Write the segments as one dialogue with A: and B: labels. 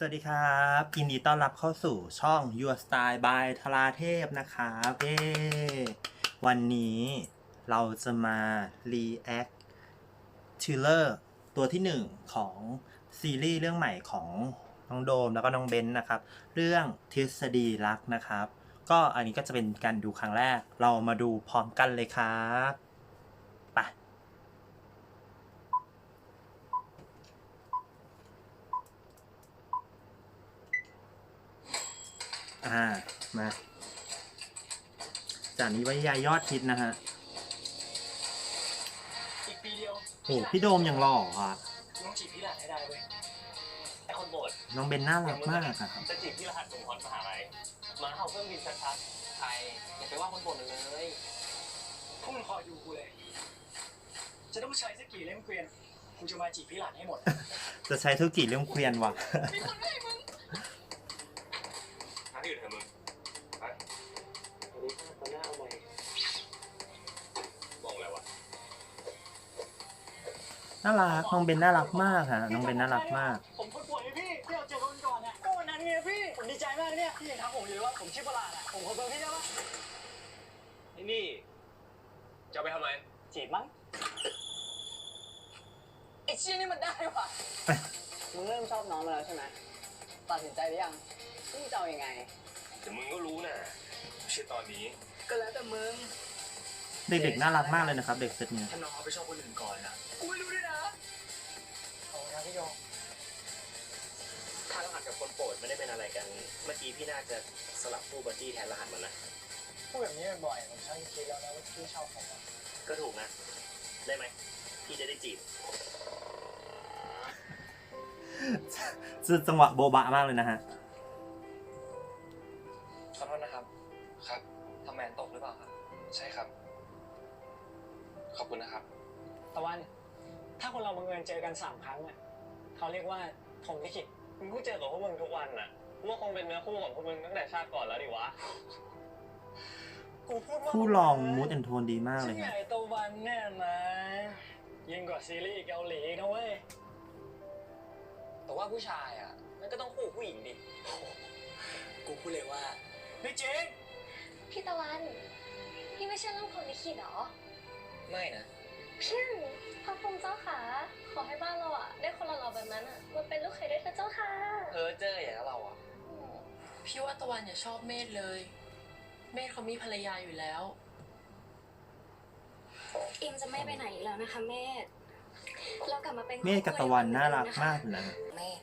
A: สวัสดีครับยินดีต้อนรับเข้าสู่ช่อง Your Style by ทราเทพนะครับเย้วันนี้เราจะมา react trailer ตัวที่หนึ่งของซีรีส์เรื่องใหม่ของน้องโดมแล้วก็น้องเบนนะครับ เรื่องทฤษฎีรักนะครับ ก็อันนี้ก็จะเป็นการดูครั้งแรก เรามาดูพร้อมกันเลยครับ อ่า มา จากนี้วิทยายอดฮิตนะฮะ
B: อีกปีเดียว
A: โอ้พี่โดมยังหล่ออะ
B: ต้องจีบพี่หลานให้ได้เว้ยไอคนโบด
A: น้องเบนน่ารักมากอะครับ
B: จะจีบพี่รหัสส่งพรมหาลัยมาเข้าเครื่องบินชัดๆใครอย่าไปว่าคนโบดมันเลยพวกมึงคอยดูกูเลย จะต้องใช้สักกี่เล่มเกวียนกูจะมาจีบพี่หลานให้หมด
A: จะใช้ธุรกิจเรื่องเคลียนว่ะ
B: มีคนให้มึงหาที่อื่นเถอะมึงไปสวัสดีครับตอนหน้าเอาใหม่มองอะไรวะ
A: น่ารักน้องเบนน่ารักมากฮะน้องเบนน่ารักมาก
B: ผมคนป่วยไงพี่ที่เราเจอกันก่อนเนี่ยก็วันนั้นไงพี่ผมดีใจมากเนี่ยพี่ยังทักผมอยู่เลยว่าผมชื่อประหลาดอะผมขอเบอร์พี่ได้ปะ
C: ไอ้นี่จะเอาไปทำไม
B: จีบมั้งไอ้เชี่ยนี่มันได้ว่ะ
D: มึงเริ่มชอบน้องมาแล้วใช่ไหมตัดสินใจหรือยังมึงจะเอายังไง
C: แต่มึงก็รู้นะไม่ใช่ตอนนี้
D: ก็แล้วแต่มึง
A: เด็กๆน่ารักมากเลยนะครับ เด็กเซตเนี้ย
B: ถ้าน้องเขาไปชอบคนอื่นก่อนนะกูไม่รู้ด้วยนะขอบคุณครับพี่โยง
C: ถ้ารหัสกับคนโปรดไม่ได้เป็นอะไรกัน เมื่อกี้พี่น่าจะสลับคู่บัดดี้แทนรหัสมันนะ
B: พูดแบบนี้บ่อยๆผมช่างคิดแล้วนะว่าพี่ชอบผมอะ
C: ก็ถูกนะ ได้ไหมพี่จะได้จีบ
A: จังหวะโบบะมากเลยนะฮะ
E: ขอโทษนะครับ ครับทำแมนตกหรือเปล่าครับ ใช่ครับ ขอบคุณนะครับ
B: ตะวัน ถ้าคนเราบังเอิญเจอกันสามครั้งอะเขาเรียกว่าผมลิขิต
C: มึงก็เจอกับพวกมึงทุกวันน่ะกูว่าคงเป็นเนื้อคู่ของพวกมึงตั้งแต่ชาติก่อนแล้วดิวะ
B: กูพูดว่า
A: คู่ลองมูดแอนโทนดีมากเล
B: ฉั
A: ย
B: นให
A: ฮะ
B: ญ่ตะวันแน่นะยิ่งกว่าซีรีส์เกาหลีนะเว้ย
D: แต่ว่าผู้ชายอะ มันก็ต้องคู่กับผู้หญิงดิ
B: กูพูดเลยว่าไม่จริง
F: พี่ตะวัน พี่ไม่ใช่เรื่องของลิขิตเหรอ
D: ไม่นะ
F: พี่พระภูมิเจ้าค่ะ ขอให้บ้านเราอะได้คนหล่อๆแบบนั้นอะมาเป็นลูกเขยได้เถอะเจ้าค่ะ
D: เพอเจออย่างนั้นเราอะ
G: พี่ว่าตะวันอย่าชอบเมธเลย เมธเขามีภรรยาอยู่แล้ว
F: อิมจะไม่ไปไหนอีกแล้วนะคะเมธเรากลับมาเป็น
A: เมฆกับตะวันน่ารักมากเลยนะ
G: เมธ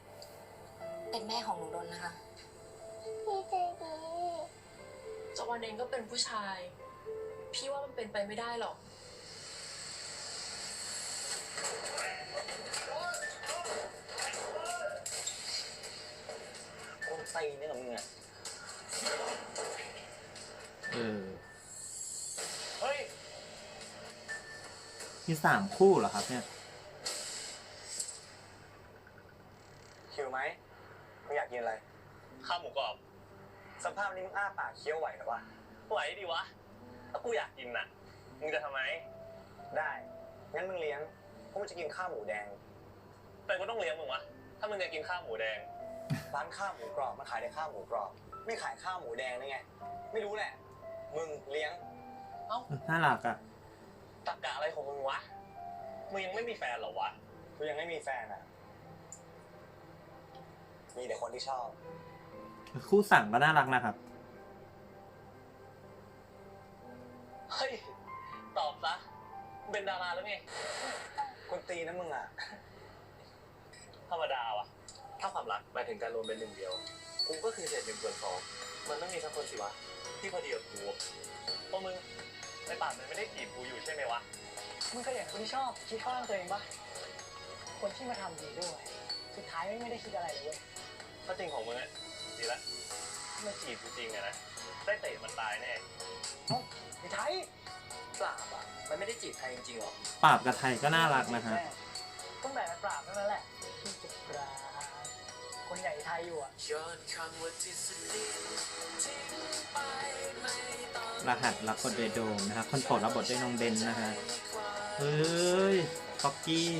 G: เป็นแม่ของหนูดนนะคะ
F: พี่ใจดี
G: ตะวันเองก็เป็นผู้ชาย พี่ว่ามันเป็นไปไม่ได้หรอก
D: ออ
A: เฮ้
B: ย
A: มีสามคู่เหรอครับเนี่ย
E: คิวไหมมึงอยากกินอะไร
C: ข้าวหมูกรอบ
E: สภาพนี้มึงอ้าปากเคี้ยวไหวหรอวะ
C: ไหวดิวะ ถ้ากูอยากกินน่ะ มึงจะทำไม
E: ได้ งั้นมึงเลี้ยงเพราะมึงจะกินข้าวหมูแดง
C: แต่กูต้องเลี้ยงมึงวะ ถ้ามึงจะกินข้าวหมูแดง
E: ร้านข้าวหมูกรอบมันขายแต่ข้าวหมูกรอบ ไม่ขายข้าวหมูแดงได้ไง ไม่รู้แหละ มึงเลี้ยง
A: น่ารักอะ
C: ตักกะอะไรของมึงวะ มึงยังไม่มีแฟนเหรอวะ
E: กูยังไม่มีแฟนอะ มีแต่คนที่ชอบ
A: คู่สั่งก็น่ารักนะครับ
C: เฮ้ย ตอบซะมึงเป็นดาราแล้วไง
E: คนตีนะมึงอะ
C: ธรรมดาวะถ้าความรักหมายถึงการรวมเป็นหนึ่งเดียว กูก็คือเศษหนึ่งส่วนสอง มันต้องมีสักคนสิวะ ที่พอดีกับกูเพราะมึงในป่านมันไม่ได้จีบกูอยู่ใช่ไหมวะ
B: มึงก็อย่างคนที่ชอบคิดข้างตัวเองปะคนที่มาทำดีด้วย สุดท้ายไม่ไม่ได้คิดอะไรเลยเว้ย
C: ถ้าจริงของมึงอะดีละถ้ามันจีบกูจริงอะนะ ได้เตะมันตายแน่
B: ไอ้ไทย
D: ปราบอะ มันไม่ได้จีบใครจริงๆหรอก
A: ปราบกับไทยก็น่ารักนะฮะ
B: ตั้งแต่มันปราบเท่านั้นแหละที่จะปราบ คนใหญ่ไทยอยู่อะ
G: ยอนคำว่าทฤษฎีทิ้งไปไม่ต้อง
A: รหัสรับบทโดยโดมนะครับคนโปรดรับบทด้วยน้องเบนนะฮะเฮ้ยฟ็อกกี้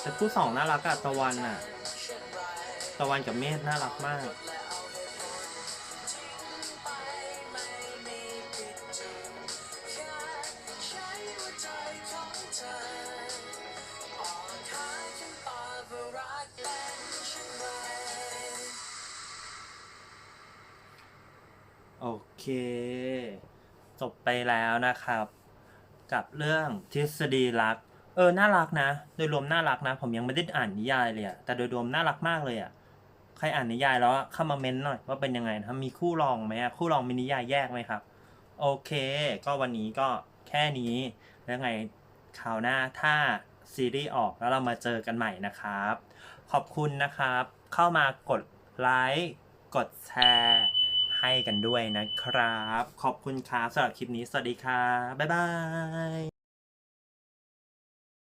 A: แต่คู่สองน่ารักอะตะวันอะตะวันกับเมธน่ารักมาก โอเค จบไปแล้วนะครับ กับเรื่องทฤษฎีรัก เออ น่ารักนะ โดยรวมน่ารักนะ ผมยังไม่ได้อ่านนิยายเลยอะแต่โดยรวมน่ารักมากเลยอะใครอ่านนิยายแล้วเข้ามาเม้นหน่อยว่าเป็นยังไงนะมีคู่รองไหมคู่รองมีนิยายแยกไหมครับ โอเค ก็วันนี้ก็แค่นี้ แล้วไงคราวหน้าถ้าซีรีส์ออกแล้วเรามาเจอกันใหม่นะครับ ขอบคุณนะครับ เข้ามากดไลค์ กดแชร์ ให้กันด้วยนะครับ ขอบคุณครับสำหรับคลิปนี้ สวัสดีครับบ๊ายบาย